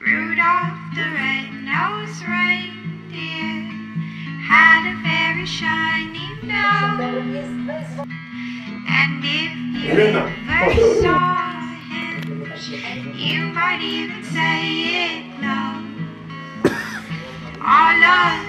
Rudolph the red-nosed reindeer had a very shiny nose. And if you ever saw him, you might even say it glows. All of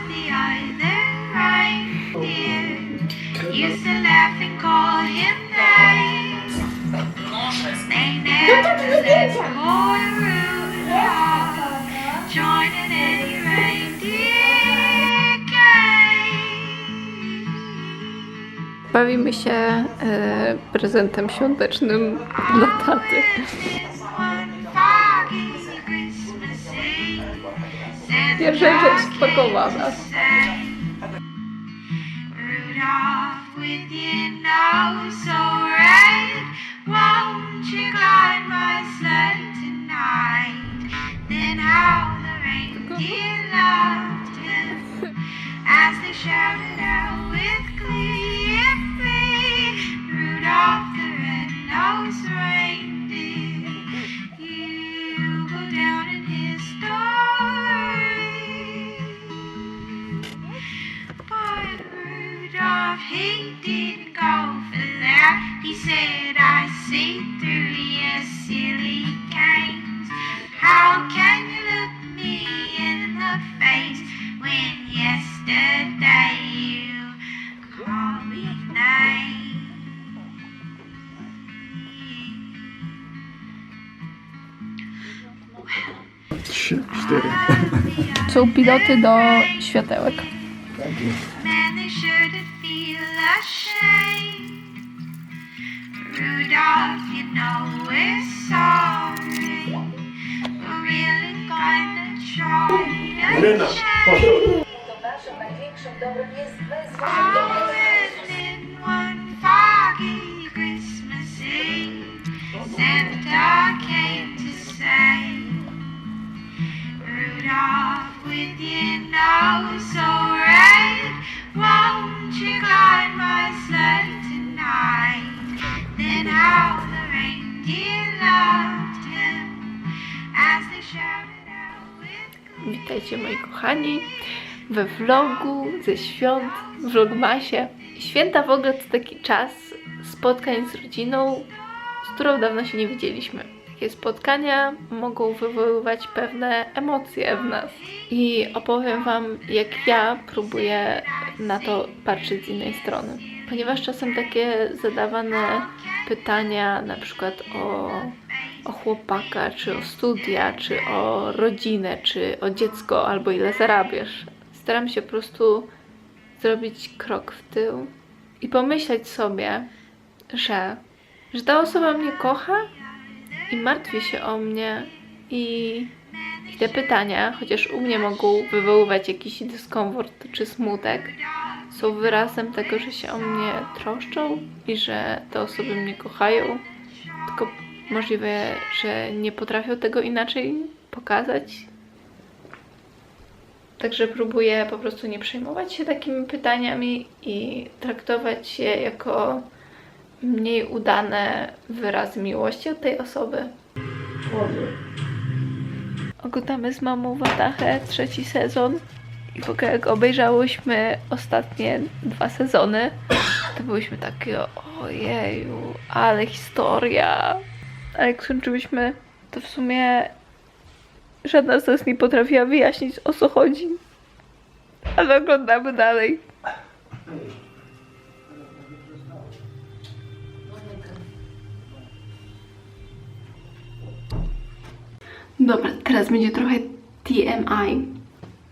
Bawimy się e, prezentem świątecznym dla taty. Pierwsza rzecz spakowana. Won't as they shouted out with glee, "Yippee! Rudolph the red-nosed reindeer, you go down in history." But Rudolph, he didn't go for that. He said, I see through your silly games. How can you look when yesterday you called me names? Trzy, cztery. Są piloty do światełek. Rudolph, you know we're sorry. Tonight? Then how the reindeer loved him as they shouted. Witajcie moi kochani we vlogu ze świąt, vlogmasie. Święta w ogóle to taki czas spotkań z rodziną, z którą dawno się nie widzieliśmy. Takie spotkania mogą wywoływać pewne emocje w nas. I opowiem Wam, jak ja próbuję na to patrzeć z innej strony. Ponieważ czasem takie zadawane pytania, na przykład o o chłopaka, czy o studia, czy o rodzinę, czy o dziecko, albo ile zarabiasz. Staram się po prostu zrobić krok w tył i pomyśleć sobie, że, że ta osoba mnie kocha i martwi się o mnie i, i te pytania, chociaż u mnie mogą wywoływać jakiś dyskomfort czy smutek, są wyrazem tego, że się o mnie troszczą i że te osoby mnie kochają, tylko możliwe, że nie potrafią tego inaczej pokazać. Także próbuję po prostu nie przejmować się takimi pytaniami i traktować je jako mniej udane wyraz miłości od tej osoby. Oglądamy z mamą Watachę trzeci sezon i w jak obejrzałyśmy ostatnie dwa sezony, to byłyśmy takie ojeju, ale historia. A jak skończyłyśmy, to w sumie żadna z nas nie potrafiła wyjaśnić o co chodzi. Ale oglądamy dalej. Dobra, teraz będzie trochę TMI.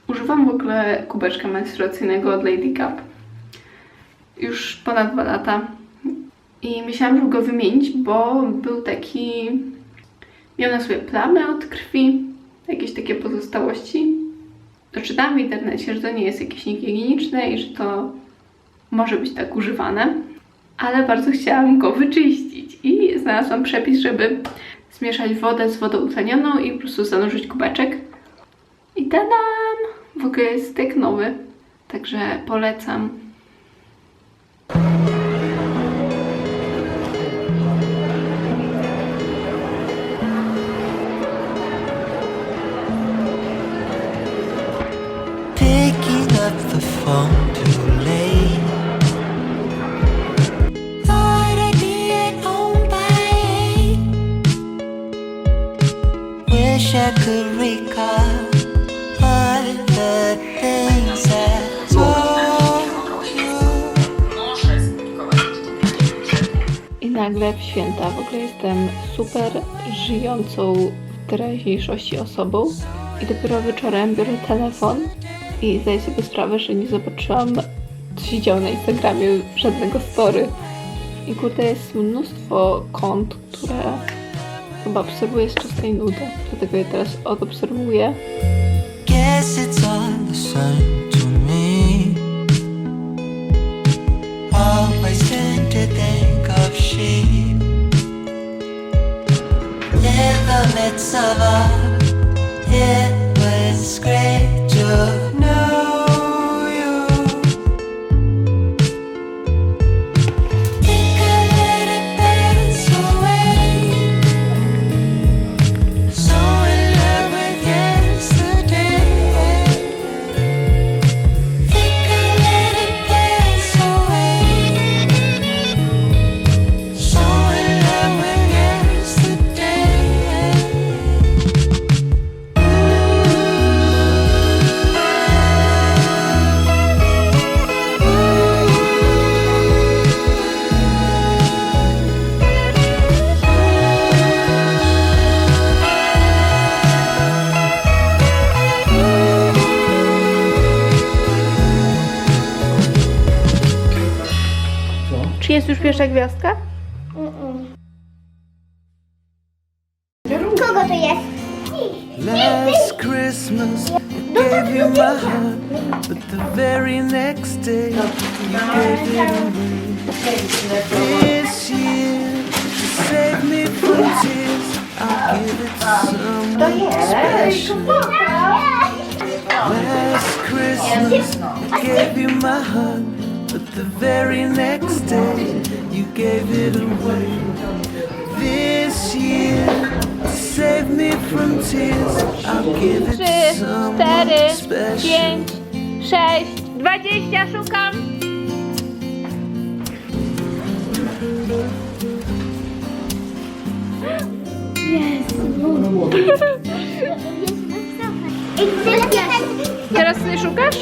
Używam w ogóle kubeczka menstruacyjnego od Lady Cup. Już ponad dwa lata. I myślałam go wymienić, bo był taki... Miał na sobie plamy od krwi, jakieś takie pozostałości. Doczytałam w internecie, że to nie jest jakieś niehigieniczne i że to może być tak używane. Ale bardzo chciałam go wyczyścić i znalazłam przepis, żeby zmieszać wodę z wodą utlenioną i po prostu zanurzyć kubeczek. I tadam! W ogóle jest jak nowy, także polecam. Nagle w święta w ogóle jestem super żyjącą w teraźniejszości osobą. I dopiero wieczorem biorę telefon i zdaję sobie sprawę, że nie zobaczyłam, co się działo na Instagramie, żadnego story. I kurde, jest mnóstwo kont, które chyba obserwuję z czystej nudy. Dlatego je teraz odobserwuję. Guess it's all the same In the midst of all, it was great to jest już pierwsza gwiazdka? Kogo to jest? Last Christmas, I gave you my heart, but the very next day, you gave it away. This year, to save me from tears, I'll give it to someone special. Last Christmas, I gave you my heart, but the very next day, you gave it away. This year, save me from tears, I'll give it Trzy, to someone cztery, special. pięć, sześć, dwadzieścia, szukam! Teraz nie szukasz?